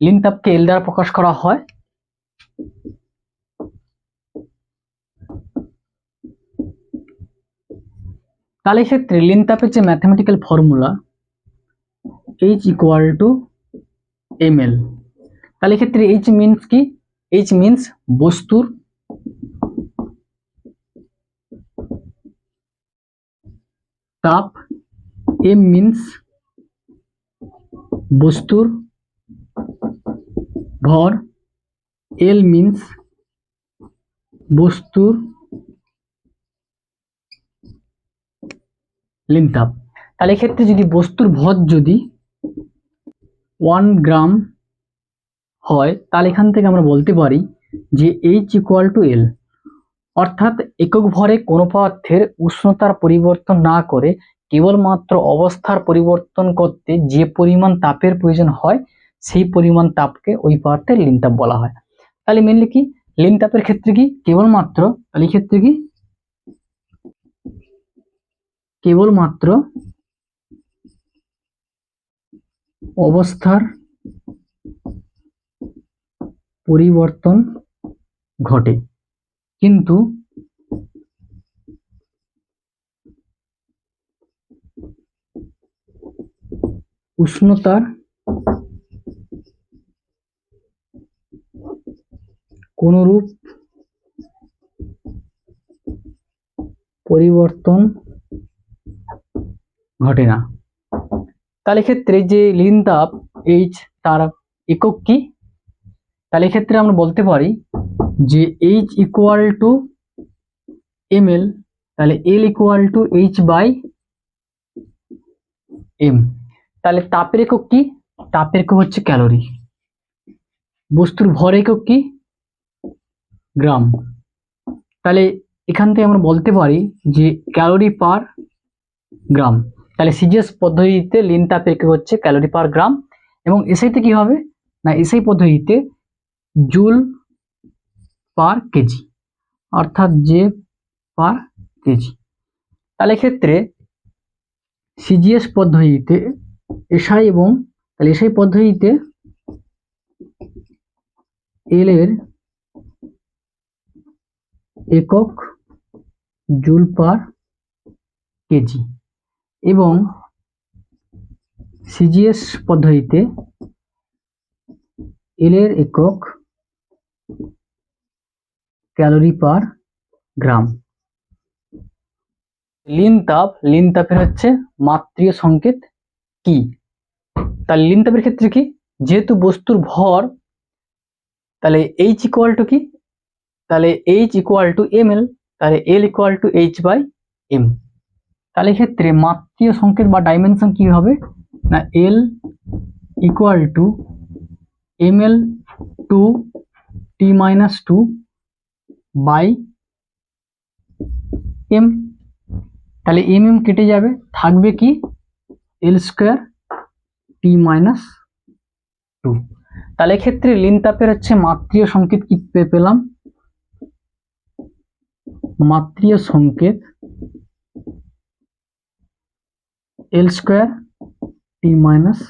Lin তাপকে এল দ্বারা প্রকাশ করা হয়। তাহলে ক্ষেত্রে লিন তাপের যে mathematical formula H equal to M L তাহলে ক্ষেত্রে এইচ মিনস কি? এইচ মিনস বস্তুর। তাপ এম মিনস বস্তুর। ভর এল মিনস, বস্তুর লিন তাপ তাহলে এক্ষেত্রে যদি বস্তুর ভর যদি ওয়ান গ্রাম হয়, তাহলে এখান থেকে আমরা বলতে পারি যে এইচ ইকুয়াল টু এল অর্থাৎ একক ভরে কোনো পদার্থের উষ্ণতার পরিবর্তন না করে কেবলমাত্র অবস্থার পরিবর্তন করতে যে পরিমাণ তাপের প্রয়োজন হয় সেই পরিমাণ তাপকে ওই পদার্থের লিন তাপ বলা হয়। তাহলে মেনলি কি? লিন তাপের ক্ষেত্রে কি? কেবলমাত্র, তাহলে ক্ষেত্রে কি? কেবলমাত্র অবস্থার পরিবর্তন ঘটে। কিন্তু উষ্ণতার কোনরূপ পরিবর্তন ঘটে না। তাহলে ক্ষেত্রে যে লিন তাপ এইচ তার একক কি? তাহলে ক্ষেত্রে আমরা বলতে পারি যে H equal to M L তাহলে L equal to H by M তাহলে তাপের একক কি? তাপের একক হচ্ছে ক্যালোরি বস্তুর ভর একক কি? গ্রাম। তাহলে এখান থেকে আমরা বলতে পারি যে ক্যালোরি পার গ্রাম। তাহলে সিজিএস পদ্ধতিতে লিন তাপের হচ্ছে ক্যালোরি পার গ্রাম এবং এসআইতে কি হবে? না, এসআই পদ্ধতিতে জুল পার কেজি। অর্থাৎ যে পার কেজি। তাহলে ক্ষেত্রে সিজিএস পদ্ধতিতে এসআই এবং, তাহলে এসআই পদ্ধতিতে এল এর একক জুল পার কেজি এবং সিজিএস পদ্ধতিতে এল এর একক ক্যালোরি পার গ্রাম। লিন তাপ, লিন তাপের হচ্ছে মাত্রীয় সংকেত কি? তাহলে লিন তাপের ক্ষেত্রে কি? যেহেতু বস্তুর ভর, তাহলে এইচ ইকুয়াল টু কি? তাহলে H equal to M L তাহলে L equal to H by M তাহলে ক্ষেত্রে মাত্রীয় সংকেত বা ডাইমেনশন কি হবে? না L equal to M L two T minus two by M তাহলে এম এম কেটে যাবে, থাকবে কি? L square T minus two তাহলে ক্ষেত্রে লিন তাপের হচ্ছে মাত্রীয় সংকেত কি পেলাম? মাত্রীয় সংকেত এল স্কোয়ার টি মাইনাস